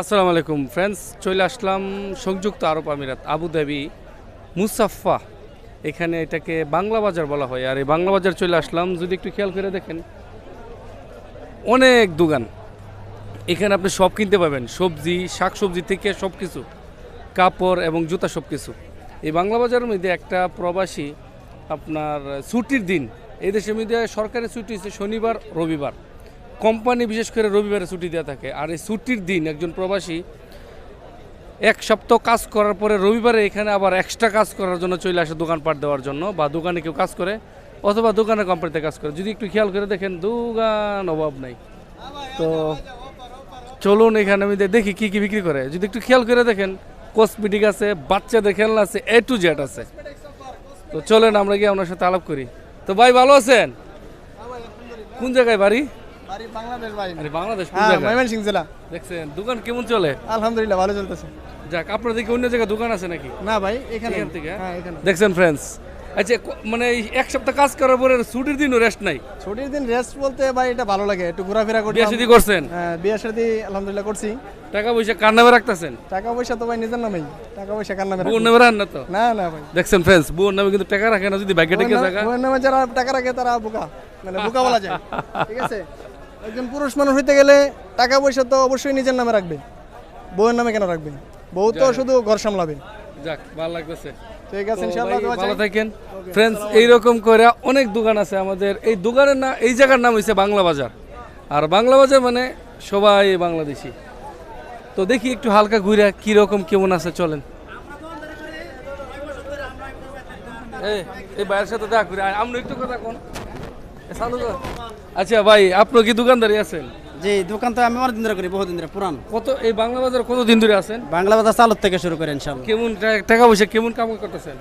আসসালামু আলাইকুম ফ্রেন্ডস চলে আসলাম সংযুক্ত আরব আমিরাত আবুধাবি মুসাফা এখানে এটাকে বাংলা বাজার বলা হয়। আর এই বাংলা বাজার চলে আসলাম, যদি একটু খেয়াল করে দেখেন, অনেক দোকান। এখানে আপনি সব কিনতে পাবেন, সবজি শাক সবজি থেকে সব কিছু কাপড় এবং জুতা সব কিছু এই বাংলা বাজারের মধ্যে একটা প্রবাসী আপনার ছুটির দিন এই দেশের মধ্যে সরকারি ছুটি হচ্ছে শনিবার, রবিবার। কোম্পানি বিশেষ করে রবিবারে ছুটি দেওয়া থাকে। আর এই ছুটির দিন একজন প্রবাসী এক সপ্তাহ কাজ করার পরে রবিবারে এখানে আবার এক্সট্রা কাজ করার জন্য চলে আসে দোকানপাট দেওয়ার জন্য বা দোকানে কেউ কাজ করে অথবা দোকানে কোম্পানিতে কাজ করে। যদি একটু খেয়াল করে দেখেন দোকান অভাব নাই। তো চলুন এখানে আমি দেখি কি কি বিক্রি করে। যদি একটু খেয়াল করে দেখেন কসমেটিক আছে, বাচ্চাদের খেলনা আছে এ টু জেড আছে। তো চলেন আমরা গিয়ে আপনার সাথে আলাপ করি। তো ভাই, ভালো আছেন? কোন জায়গায় বাড়ি? বাড়ি বাংলাদেশ ভাই। আরে বাংলাদেশ হ্যাঁ ময়মনসিংহ জেলা। দেখছেন দোকান কেমন চলে? আলহামদুলিল্লাহ ভালো চলতেছে। যাক আপনার দিকে অন্য জায়গায় দোকান আছে নাকি? না ভাই এখানে থেকে, হ্যাঁ? এখানে। দেখছেন ফ্রেন্ডস আচ্ছা মানে এক সপ্তাহ কাজ করার পরে ছুটির দিনও রেস্ট নাই? ছুটির দিন রেস্ট বলতে ভাই এটা ভালো লাগে। একটু ঘোরাফেরা করতে বিয়ে শাদী করছেন? হ্যাঁ বিয়ে শাদী আলহামদুলিল্লাহ করছি। টাকা পয়সা কার নামে রাখতেছেন? টাকা পয়সা তো ভাই নিজের নামেই। টাকা পয়সা কার নামে বউর নামে রান না তো? না না ভাই। দেখছেন ফ্রেন্ডস বউর নামে কিন্তু টাকা রাখে না যদি ব্যাগে টেকে থাকা নামে- নামে যারা টাকা রাখে তারা বোকা। মানে বোকা বলা যায়। ঠিক আছে? একজন পুরুষ মানুষ হইতে গেলে টাকা পয়সা তো অবশ্যই নিজের নামে রাখবে। বউয়ের নামে কেন রাখবে? বউ তো শুধু ঘর সামলাবে। যাক ভালো লাগতেছে। ঠিক আছে ইনশাআল্লাহ ভালো। থাকেন। ফ্রেন্ডস এইরকম করে অনেক দোকান আছে আমাদের। এই দোকানের না এই জায়গার নাম হচ্ছে বাংলা বাজার। আর বাংলা বাজার মানে সবাই বাংলাদেশি। তো দেখি একটু হালকা ঘুরে কি রকম কেমন আছে চলেন। এই এই ভাইয়ের সাথে দেখা করি। আমরা একটু কথা কোন। আচ্ছা ভাই আপনি কি দোকানদারি আছেন? জি দোকান তো আমি অনেক দিন ধরে করি বহুদিন ধরে পুরান। কত এই বাংলা বাজার কত দিন ধরে আছেন? বাংলা বাজার চালুর থেকে শুরু করে ইনশাল্লাহ কেমন টা- টাকা পয়সা কেমন কাম করতেছেন?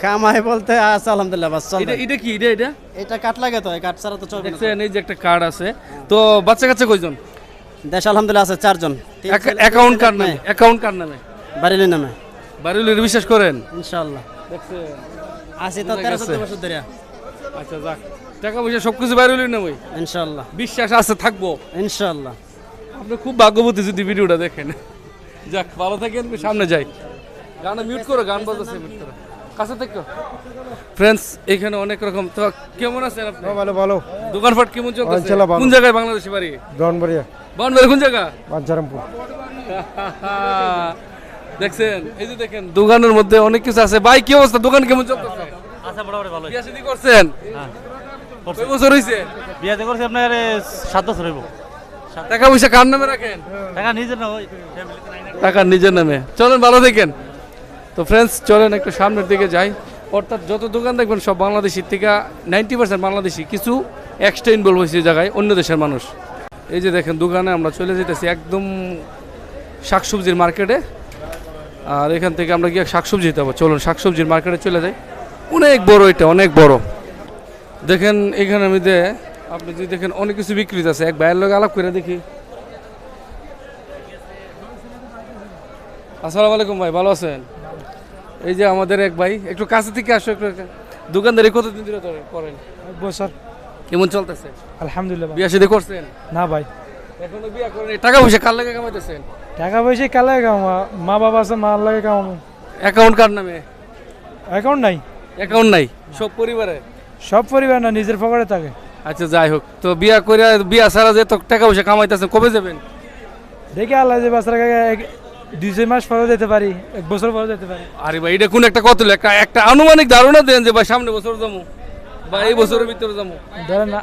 কামাই বলতে আছে আলহামদুলিল্লাহ বাস চল এটা এটা কি এটা এটা? এটা কাট লাগে তো এই কাট ছাড়া তো চলবে না দেখছেন এই যে একটা কার্ড আছে। তো বাচ্চা কাচ্চা কয়জন? দেশ আলহামদুলিল্লাহ আছে চারজন। তিন ছেলে, অ্যাকাউন্ট মেয়ে। নামে? অ্যাকাউন্ট কার্ড নামে? বাড়ির নামে। বাড়ির বিশ্বাস করেন? ইনশাআল্লাহ। দেখছেন। আছি তো তেরো। চোদ্দ বছর ধরে আচ্ছা যাক। টাকা পয়সা সব কিছু বাইরে নামে ইনশাল্লাহ বিশ্বাস আছে থাকব। ইনশাল্লাহ আপনি খুব ভাগ্যবতী যদি ভিডিওটা দেখেন। যাক ভালো থাকেন সামনে যাই। গানটা মিউট করো গান বাজতেছে মিউট করো। কাছে থেকে। ফ্রেন্ডস এখানে অনেক রকম। তো কেমন আছেন আপনি? ভালো ভালো। দোকানপাট কেমন ভালো। কোন জায়গায় বাংলাদেশে বাড়ি? ব্রাহ্মণবাড়িয়া বাউন্ডারি কোন জায়গা? বাঞ্ছারামপুর দেখছেন? এই যে দেখেন দোকানের মধ্যে অনেক কিছু আছে। ভাই কি অবস্থা? দোকান কেমন চলতেছে? আচ্ছা মোটামুটি ভালো বিয়া শাদী করছেন? কয় বছর হইছে? বিয়াতে করছি আপনার এ, সাত বছর হইব। টাকা পয়সা কার নামে রাখেন? টাকা নিজের না ওই ফ্যামিলিতে নাই না। টাকা নিজের নামে। চলেন ভালো থাকেন। তো ফ্রেন্ডস চলেন একটু সামনের দিকে যাই। অর্থাৎ যত দোকান দেখবেন সব বাংলাদেশি থেকে নাইনটি পার্সেন্ট বাংলাদেশি। কিছু এক্সট্রা ইনভলভ হয়েছে এই জায়গায় অন্য দেশের মানুষ। এই যে দেখেন দোকানে আমরা চলে যেতেছি একদম শাকসবজির মার্কেটে আর এখান থেকে আমরা গিয়ে শাকসবজি দিতে হবে। চলুন শাকসবজির মার্কেটে চলে যাই। অনেক বড় এটা অনেক বড়। দেখেন এখানের মধ্যে আপনি যদি দেখেন অনেক কিছু বিক্রি আছে এক ভাইয়ের লোক আলাপ করে দেখি। আসসালামু আলাইকুম ভাই ভালো আছেন? এই যে আমাদের এক ভাই একটু কাছে থেকে আসো একটু দোকানদারি কতদিন ধরে করে- করেন? বছর। কেমন চলতেছে? আলহামদুলিল্লাহ বিয়া শাদী করছেন? না ভাই। এখনও বিয়া করেন টাকা পয়সা কার লাগে কামাইতেছেন? টাকা পয়সা কালে কামা মা বাবা আছে মা লাগে কামাবো। অ্যাকাউন্ট কার নামে? অ্যাকাউন্ট নাই। অ্যাকাউন্ট নাই? সব পরিবারে? সব পরিবার না নিজের পকেটে থাকে। আচ্ছা যাই হোক। তো বিয়া করে বিয়া ছাড়া যে তো টাকা পয়সা কামাইতেছেন কবে যাবেন? দেখি আল্লাহ যে বাচ্চারা দুই চার মাস পরে যেতে পারি এক বছর পরে যেতে পারি। আরে ভাই এটা কোন একটা কত একটা একটা আনুমানিক ধারণা দেন যে ভাই সামনে বছর যাব বা এই বছরের ভিতরে যাব। ধরেন না।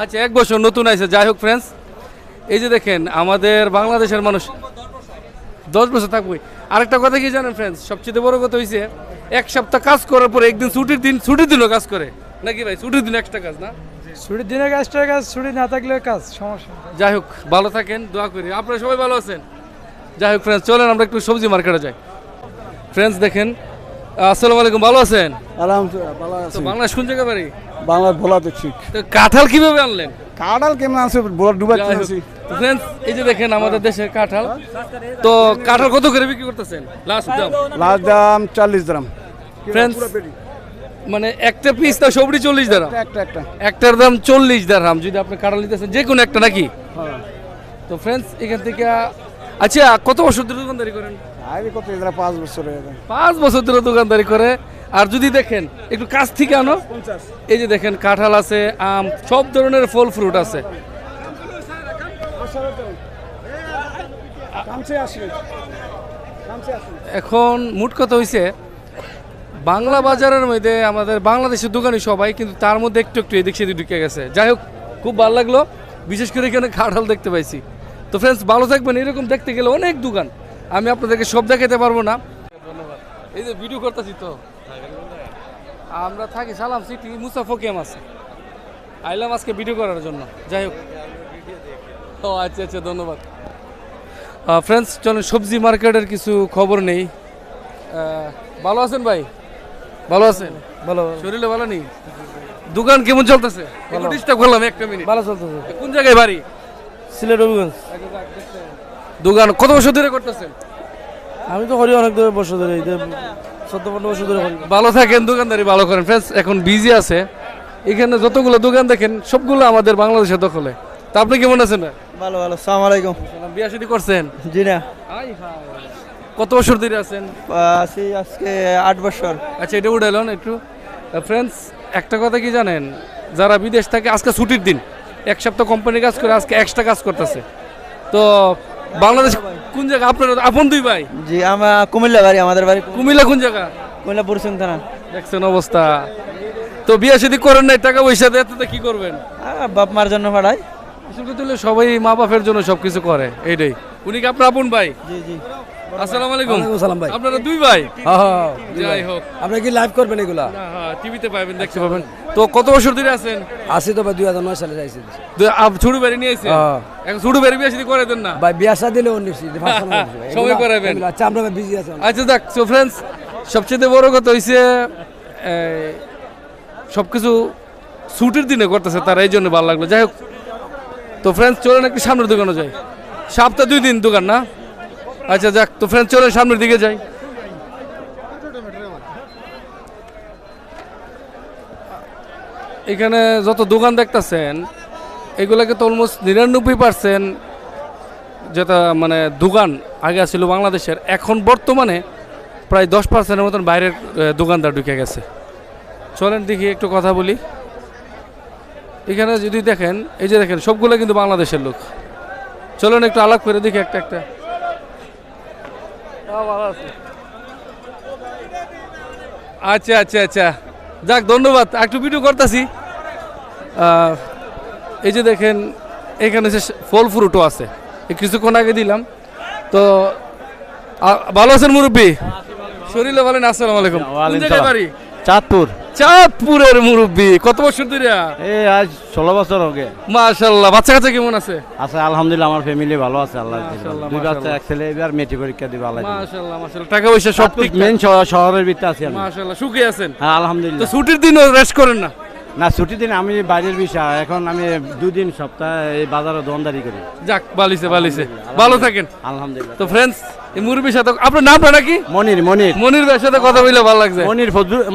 আচ্ছা এক বছর নতুন আছে যাই হোক ফ্রেন্ডস এই যে দেখেন আমাদের বাংলাদেশের মানুষ দশ বছর থাকবে। আরেকটা কথা কি জানেন ফ্রেন্ডস সবচেয়ে বড় কথা হয়েছে এক সপ্তাহ কাজ করার পরে একদিন ছুটির দিন ছুটির দিনও কাজ করে। নাকি ভাই ছুটির দিন এক্সট্রা কাজ না? ছুটির দিনে কাজটা কাজ ছুটি না থাকলে কাজ সমস্যা যাই হোক ভালো থাকেন দোয়া করি। আপনারা সবাই ভালো আছেন? যাই হোক ফ্রেন্ডস চলেন আমরা একটু সবজি মার্কেটে যাই। ফ্রেন্ডস দেখেন আসসালামু আলাইকুম ভালো আছেন? আলহামদুলিল্লাহ ভালো তো বাংলাদেশ কোন জায়গা বাড়ি? বাংলার ভোলা দেখছি তো কাঁঠাল কীভাবে আনলেন? কাঁড়াল কেমন আছে? বোলা ডুবা যাই হোক। তো friends, এই যে দেখেন আমাদের দেশের কাঁঠাল তো কাঁঠাল কত করে বিক্রি করতেছেন? লাস্ট দাম। লাস্ট দাম চাল্লিশ ফ্রেন্ডস মানে একটা পিস তো সবরি চল্লিশ দাম একটা একটা একটার দাম চল্লিশ দাম যদি আপনি কাঁঠাল নিতেছেন যে কোনো একটা নাকি? তো ফ্রেন্ডস এখান থেকে আচ্ছা কত বছর ধরে দোকানদারি করেন? আমি কত পাঁচ বছর হয়ে পাঁচ বছর ধরে দোকানদারি করে। আর যদি দেখেন, একটু কাছ থেকে আনো। এই যে দেখেন, কাঁঠাল আছে, আম, সব ধরনের ফল ফ্রুট আছে। এখন মোট কথা হইছে, বাংলা বাজারের মধ্যে আমাদের বাংলাদেশের দোকানি সবাই, কিন্তু তার মধ্যে একটু একটু এদিক সেদিক ঢুকে গেছে। যাই হোক, খুব ভালো লাগল, বিশেষ করে এখানে কাঁঠাল দেখতে পাইছি। তো ফ্রেন্ডস ভালো থাকবেন, এরকম দেখতে গেলে অনেক দোকান। আমি আপনাদেরকে সব দেখাতে পারব না। এই যে ভিডিও করতেছি তো। আমরা থাকি সালাম সিটি মুসাফো কেম আছে। আইলাম আজকে ভিডিও করার জন্য। যাই হোক। ও আচ্ছা আচ্ছা ধন্যবাদ। ফ্রেন্ডস চলেন সবজি মার্কেটের কিছু খবর নেই। ভালো আছেন ভাই? ভালো আছেন? ভালো শরীরে ভালো নেই? দোকান কেমন চলতেছে? একটু ডিস্টার্ব করলাম একটা মিনিট ভালো চলতেছে। কোন জায়গায় বাড়ি? সিলেট রবিগঞ্জ দোকান কত বছর ধরে করতেছেন? আমি তো করি অনেক ধরে বছর ধরে চোদ্দ পনেরো বছর ধরে ভালো থাকেন দোকানদারি ভালো করেন। ফ্রেন্ডস এখন বিজি আছে। এখানে যতগুলো দোকান দেখেন সবগুলো আমাদের বাংলাদেশের দখলে। তা আপনি কেমন আছেন? ভালো ভালো। সালাম আলাইকুম। বিয়া শুধু করছেন? জি না। কত বছর ধরে আছেন? আছি আজকে আট বছর। আচ্ছা এটা উঠাইলেন একটু। ফ্রেন্ডস একটা কথা কি জানেন? যারা বিদেশ থাকে আজকে ছুটির দিন। এক সপ্তাহ কোম্পানি কাজ করে আজকে এক্সট্রা কাজ করতেছে। তো বাংলাদেশ কোন জায়গা? আপনার আপন দুই ভাই। জি আমার কুমিল্লা বাড়ি আমাদের বাড়ি কুমিল্লা। কোন জায়গা? কুমিল্লা বুরসিং থানা। দেখছেন অবস্থা। তো বিয়ে শাদী করেন নাই টাকা পয়সা দিয়ে তো কি করবেন? বাপ মার জন্য পাঠাই। আসল সবাই মা বাপের জন্য সবকিছু করে এইটাই। উনি কি আপনার আপন ভাই? জি জি। আসসালামু আলাইকুম। সালাম ভাই। আপনারা দুই ভাই? হ্যাঁ যাই হোক। আপনি কি লাইভ করবেন এগুলা? হ্যাঁ টিভিতে পাবেন দেখতে পাবেন। তো কত বছর ধরে আছেন? আসি তো ভাই দুই হাজার নয় সালে যাইছি। ছোট বাড়ি নিয়ে আইছেন? হ্যাঁ। এখন ছোট বাড়ি বিয়ে শাদী করে দেন না? ভাই বিয়া সা দিলে অন্য সময় করাবেন। আচ্ছা আমরা বিজি আছি আচ্ছা দেখ সো ফ্রেন্ডস সবচেয়ে বড় কথা হইছে সব কিছু ছুটির দিনে করতেছে তারা এই জন্য ভালো লাগল। যাই হোক তো ফ্রেন্ডস চলেন একটু সামনের দোকানে যাই। সপ্তাহ দুই দিন দোকান না? আচ্ছা যাক, তো ফ্রেন্ড চলেন সামনের দিকে যাই। এখানে যত দোকান দেখতেছেন, এগুলাকে তো অলমোস্ট নিরানব্বই পার্সেন্ট যেটা মানে দোকান আগে ছিল বাংলাদেশের, এখন বর্তমানে প্রায় দশ পার্সেন্টের মতন বাইরের দোকানদার ঢুকে গেছে। চলেন দেখি, একটু কথা বলি। এখানে যদি দেখেন, এই যে দেখেন, সবগুলো কিন্তু বাংলাদেশের লোক। চলেন একটু আলাপ করে দেখি একটা একটা। আচ্ছা আচ্ছা আচ্ছা। যাক ধন্যবাদ। একটু ভিডিও করতেছি। এই যে দেখেন এখানে যে ফল ফ্রুটও আছে। এই কিছুক্ষণ আগে দিলাম। তো ভালো আছেন মুরব্বী? শরীরে বলেন আসসালামু আলাইকুম। চাঁদপুর। চাঁদপুরের মুরব্বী। কত বছর ধরে? এ আজ ষোলো বছর মাশাল্লাহ বাচ্চা কাচ্চা কেমন আছে? আছে আলহামদুলিল্লাহ আমার ফ্যামিলি ভালো আছে আল্লাহ দুই বাচ্চা এক ছেলে এবার মেট্রিক পরীক্ষা দিবে আল্লাহ মাশাল্লাহ মাশাল্লাহ টাকা পয়সা সব ঠিক মেন শহরের ভিতরে আছি মাশাল্লাহ সুখে আছেন? হ্যাঁ তো আলহামদুলিল্লাহ ছুটির দিনও রেস্ট করেন না? না ছুটির দিন আমি বাইরের বিষয় এখন আমি দুদিন সপ্তাহে এই বাজারে দোকানদারি করি। যাক বালিছে বালিছে ভালো থাকেন। আলহামদুলিল্লাহ। তো ফ্রেন্ডস এই মুরব্বীর সাথে আপনার নামটা নাকি? মনির মনির। মনির ভাইয়ের সাথে কথা বলে ভালো লাগছে। মনির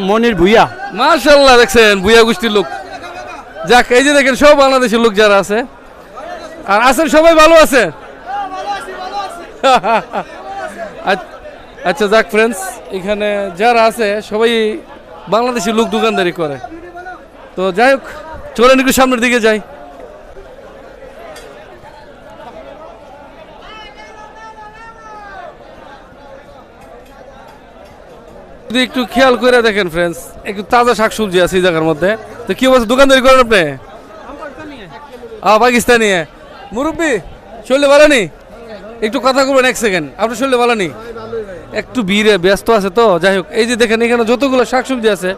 মনির ভুইয়া। মাশাল্লাহ দেখছেন বুয়া গোষ্ঠীর লোক। যাক এই যে দেখেন সব বাংলাদেশের লোক যারা আছে। আর আছেন সবাই ভালো আছে? আচ্ছা যাক ফ্রেন্ডস এখানে যারা আছে সবাই বাংলাদেশি লোক দোকানদারি করে। তো যাই হোক, চলেন একটু সামনের দিকে যাই। একটু খেয়াল করে দেখেন ফ্রেন্ডস একটু তাজা শাকসবজি আছে এই জায়গার মধ্যে। তো কি অবস্থা, দোকানদারি করেন আপনি? পাকিস্তানি। মুরব্বী, শরীরে ভালো নেই একটু কথা বলবেন এক সেকেন্ড আপনার শরীরে ভালো নেই একটু ভিড়ে ব্যস্ত আছে তো, যাই হোক, এই যে দেখেন এখানে যতগুলো শাকসবজি আছে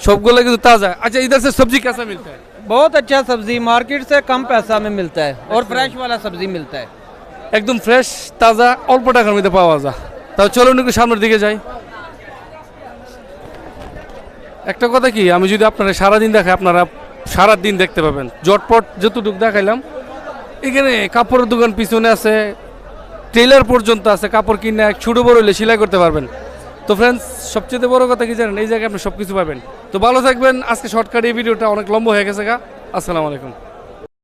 সবগুলো কিন্তু তাজা আচ্ছা ইধার সে সবজি कैसा मिलता है बहुत अच्छा सब्जी मार्केट से कम पैसा में मिलता है और फ्रेश वाला सब्जी मिलता है একদম ফ্রেশ তাজা অল্প টাকার মধ্যে পাওয়া যায় তাও চলুন একটু সামনের দিকে যাই একটা কথা কি আমি যদি আপনারা সারাদিন দেখাই আপনারা সারা দিন দেখতে পাবেন জটপট যতটুকু দেখাইলাম এখানে কাপড়ের দোকান পিছনে আছে টেলার পর্যন্ত আছে কাপড় কিনে এক ছোটো বড় হলে সেলাই করতে পারবেন তো ফ্রেন্ডস সবচেয়ে বড় কথা কি জানেন? এই জায়গায় আপনি সব কিছু পাবেন। তো ভালো থাকবেন। আজকে শর্টকাট এই ভিডিওটা অনেক লম্বা হয়ে গেছে গা। আসসালামু আলাইকুম।